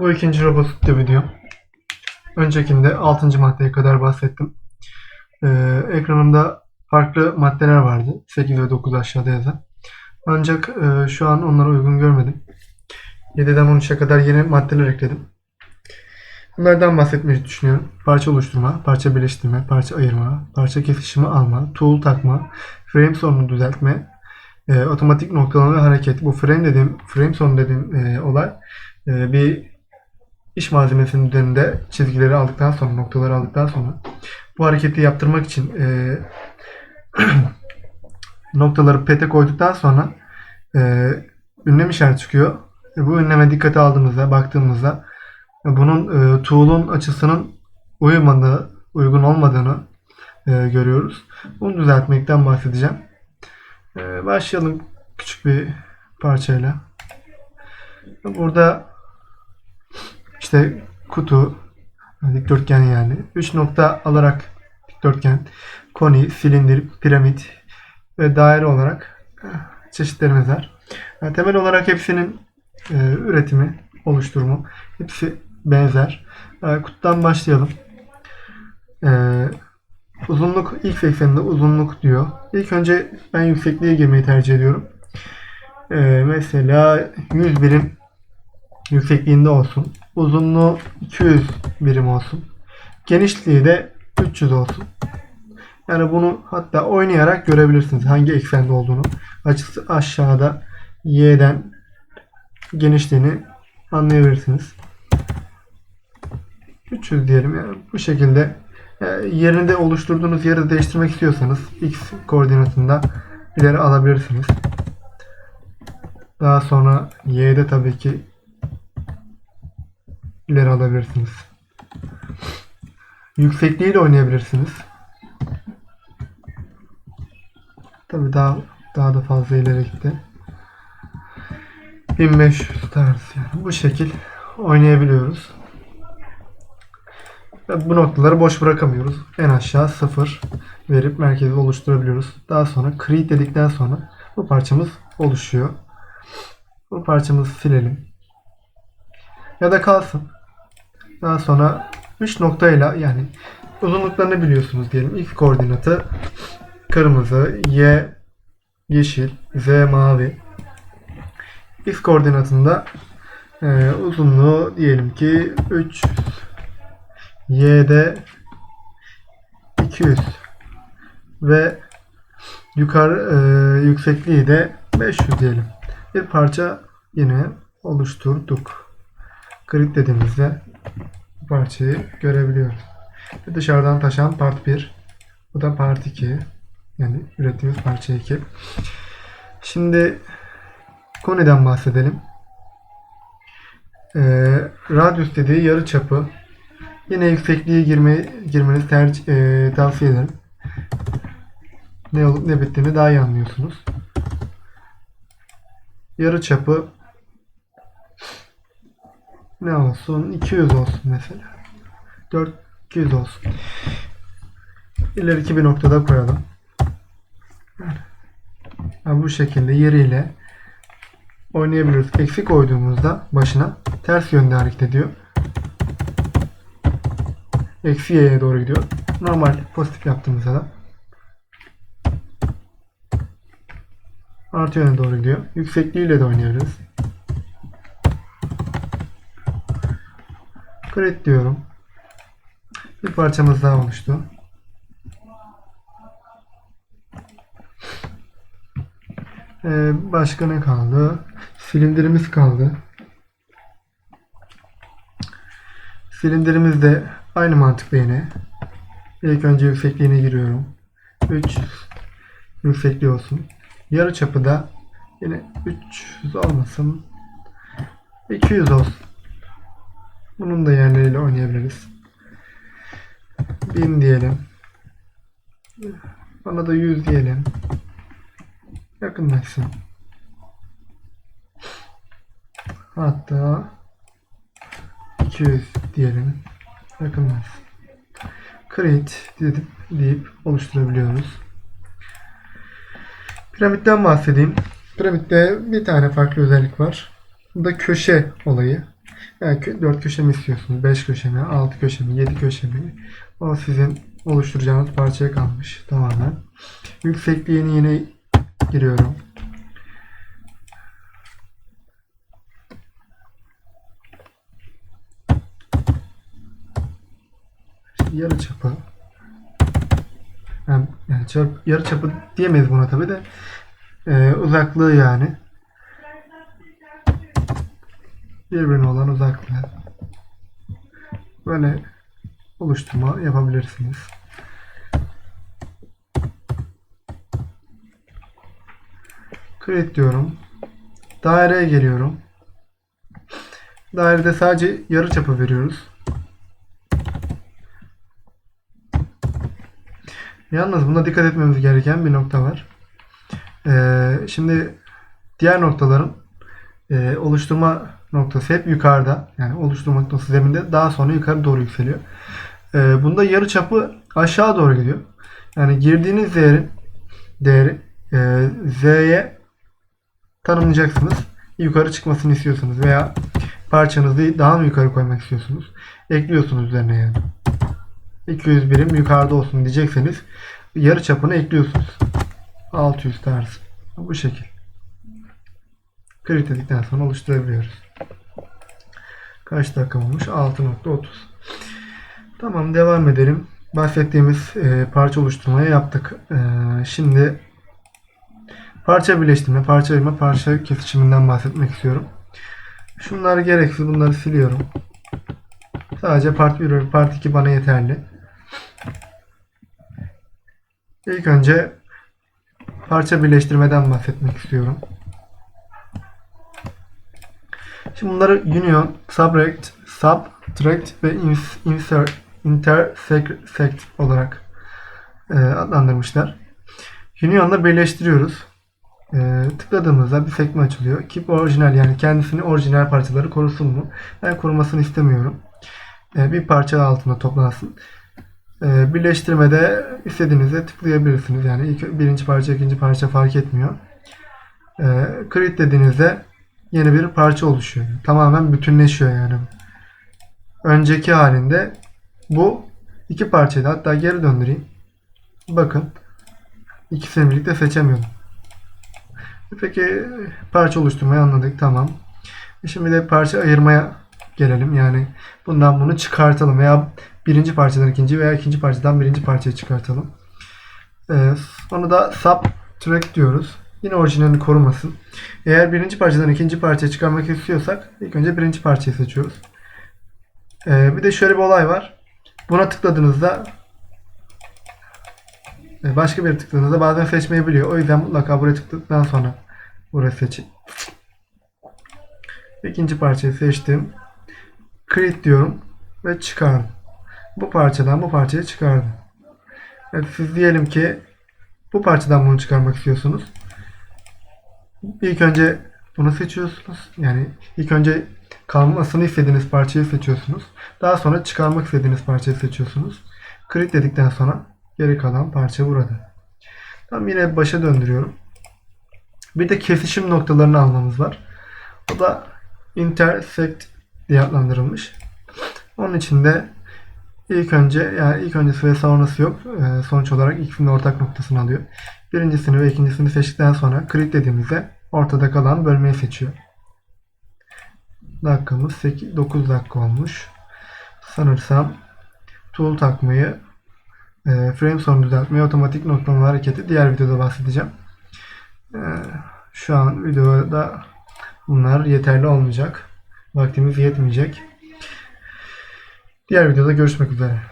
Bu ikinci robotik video. Öncekinde 6. maddeye kadar bahsettim. Ee, ekranımda farklı maddeler vardı. 8 ve 9 aşağıda yazan. Ancak e, şu an onlara uygun görmedim. 7'den 13'e kadar yeni maddeler ekledim. Bunlardan bahsetmeyi düşünüyorum. Parça oluşturma, parça birleştirme, parça ayırma, parça kesişimi alma, tool takma, frame sorunu düzeltme, e, otomatik noktalama ve hareket. Bu frame dediğim, frame sorunu dediğim e, olay e, bir iş malzemesinin üzerinde çizgileri aldıktan sonra, noktaları aldıktan sonra bu hareketi yaptırmak için e, noktaları pete koyduktan sonra e, ünlem işareti çıkıyor. E, bu ünleme dikkate aldığımızda, baktığımızda e, bunun e, tool'un açısının uymadığı, uygun olmadığını e, görüyoruz. Bunu düzeltmekten bahsedeceğim. E, başlayalım küçük bir parçayla. Burada işte kutu, dikdörtgen yani. 3 nokta alarak dikdörtgen, koni, silindir, piramit ve daire olarak e, çeşitlerimiz var. Yani temel olarak hepsinin e, üretimi, oluşturumu hepsi benzer. E, kutudan başlayalım. E, uzunluk ilk ekseninde uzunluk diyor. İlk önce ben yüksekliğe girmeyi tercih ediyorum. E, mesela 100 birim yüksekliğinde olsun. Uzunluğu 200 birim olsun. Genişliği de 300 olsun. Yani bunu hatta oynayarak görebilirsiniz hangi eksende olduğunu. Açısı aşağıda y'den genişliğini anlayabilirsiniz. 300 diyelim yani bu şekilde e, yerinde oluşturduğunuz yeri değiştirmek istiyorsanız x koordinatında ileri alabilirsiniz. Daha sonra y'de tabii ki ileri alabilirsiniz. Yüksekliğiyle oynayabilirsiniz. Tabii daha daha da fazla ileri gitti. 1500 tarz yani bu şekil oynayabiliyoruz. Ve bu noktaları boş bırakamıyoruz. En aşağı 0 verip merkezi oluşturabiliyoruz. Daha sonra create dedikten sonra bu parçamız oluşuyor. Bu parçamızı silelim. Ya da kalsın. Daha sonra 3 noktayla yani uzunluklarını biliyorsunuz diyelim. X koordinatı kırmızı, Y yeşil, Z mavi. X koordinatında e, uzunluğu diyelim ki 3 Y'de 200 ve yukarı e, yüksekliği de 500 diyelim. Bir parça yine oluşturduk. Grid dediğimizde bu parçayı görebiliyoruz. Ve dışarıdan taşan part 1. Bu da part 2. Yani ürettiğimiz parça 2. Şimdi koniden bahsedelim. Ee, radyus dediği yarı çapı. Yine yüksekliğe girme, girmenizi tercih, e, tavsiye ederim. Ne olup ne bittiğini daha iyi anlıyorsunuz. Yarı çapı ne olsun? 200 olsun mesela. 400 olsun. İleriki bir noktada koyalım. Yani bu şekilde yeriyle oynayabiliriz. Eksi koyduğumuzda başına ters yönde hareket ediyor. Eksi y'ye doğru gidiyor. Normal pozitif yaptığımızda da artı yöne doğru gidiyor. Yüksekliğiyle de oynayabiliriz. Crit diyorum. Bir parçamız daha oluştu. Ee, başka ne kaldı? Silindirimiz kaldı. Silindirimiz de aynı mantıkla yine. İlk önce yüksekliğine giriyorum. 3 yüksekliği olsun. Yarı çapı da yine 300 olmasın. 200 olsun. Bunun da yerleriyle oynayabiliriz. 1000 diyelim. Bana da 100 diyelim. Yakınlaşsın. Hatta 200 diyelim. Yakınlaşsın. Create deyip, deyip oluşturabiliyoruz. Piramitten bahsedeyim. Piramitte bir tane farklı özellik var. Bu da köşe olayı. Yani kö- 4 köşe mi istiyorsunuz? 5 köşe mi? 6 köşe mi? 7 köşe mi? O sizin oluşturacağınız parçaya kalmış tamamen. Yüksekliğini yine giriyorum. Yarı çapı. Yani, çarp- yarı çapı diyemeyiz buna tabi de. Ee, uzaklığı yani. Birbirine olan uzaklığı. Böyle oluşturma yapabilirsiniz. Create diyorum. Daireye geliyorum. Dairede sadece yarı çapı veriyoruz. Yalnız buna dikkat etmemiz gereken bir nokta var. Ee, şimdi diğer noktaların e, oluşturma noktası hep yukarıda. Yani oluşturma noktası zeminde daha sonra yukarı doğru yükseliyor. Ee, bunda yarı çapı aşağı doğru gidiyor. Yani girdiğiniz değerin değeri e, Z'ye tanımlayacaksınız. Yukarı çıkmasını istiyorsunuz veya parçanızı daha mı yukarı koymak istiyorsunuz? Ekliyorsunuz üzerine yani. 200 birim yukarıda olsun diyecekseniz yarı çapını ekliyorsunuz. 600 tarzı. Bu şekil. Create sonra oluşturabiliyoruz. Kaç dakika olmuş? 6.30. Tamam devam edelim. Bahsettiğimiz e, parça oluşturmayı yaptık. E, şimdi parça birleştirme, parça ayırma, parça kesişiminden bahsetmek istiyorum. Şunlar gereksiz. Bunları siliyorum. Sadece part 1 ve part 2 bana yeterli. İlk önce parça birleştirmeden bahsetmek istiyorum. Şimdi bunları union, subtract, subtract ve ins- insert, intersect olarak e, adlandırmışlar. Union'la birleştiriyoruz. E, tıkladığımızda bir sekme açılıyor. Keep orijinal yani kendisini orijinal parçaları korusun mu? Ben korumasını istemiyorum. E, bir parça altında toplansın. E, birleştirmede istediğinizde tıklayabilirsiniz. Yani ilk birinci parça, ikinci parça fark etmiyor. E, create dediğinizde yeni bir parça oluşuyor. Tamamen bütünleşiyor yani. Önceki halinde bu iki parçaydı. Hatta geri döndüreyim. Bakın. İkisini birlikte seçemiyorum. Peki parça oluşturmayı anladık. Tamam. Şimdi de parça ayırmaya gelelim. Yani bundan bunu çıkartalım veya birinci parçadan ikinci veya ikinci parçadan birinci parçayı çıkartalım. Ee, onu da subtract diyoruz. Yine orijinalini korumasın. Eğer birinci parçadan ikinci parçayı çıkarmak istiyorsak ilk önce birinci parçayı seçiyoruz. Ee, bir de şöyle bir olay var. Buna tıkladığınızda e, başka bir tıkladığınızda bazen seçmeyebiliyor. O yüzden mutlaka buraya tıkladıktan sonra burayı seçin. İkinci parçayı seçtim. Create diyorum ve çıkardım. Bu parçadan bu parçayı çıkardım. Evet, siz diyelim ki bu parçadan bunu çıkarmak istiyorsunuz. İlk önce bunu seçiyorsunuz. Yani ilk önce kalmasını istediğiniz parçayı seçiyorsunuz. Daha sonra çıkarmak istediğiniz parçayı seçiyorsunuz. Create dedikten sonra geri kalan parça burada. Tam yine başa döndürüyorum. Bir de kesişim noktalarını almamız var. O da intersect diye adlandırılmış. Onun için de ilk önce yani ilk öncesi ve sonrası yok. Ee, sonuç olarak ikisinin ortak noktasını alıyor. Birincisini ve ikincisini seçtikten sonra create dediğimizde ortada kalan bölmeyi seçiyor. Dakikamız 8, 9 dakika olmuş. Sanırsam tool takmayı, e, frame sorunu düzeltmeyi, otomatik noktalama hareketi diğer videoda bahsedeceğim. E, şu an videoda bunlar yeterli olmayacak. Vaktimiz yetmeyecek. Diğer videoda görüşmek üzere.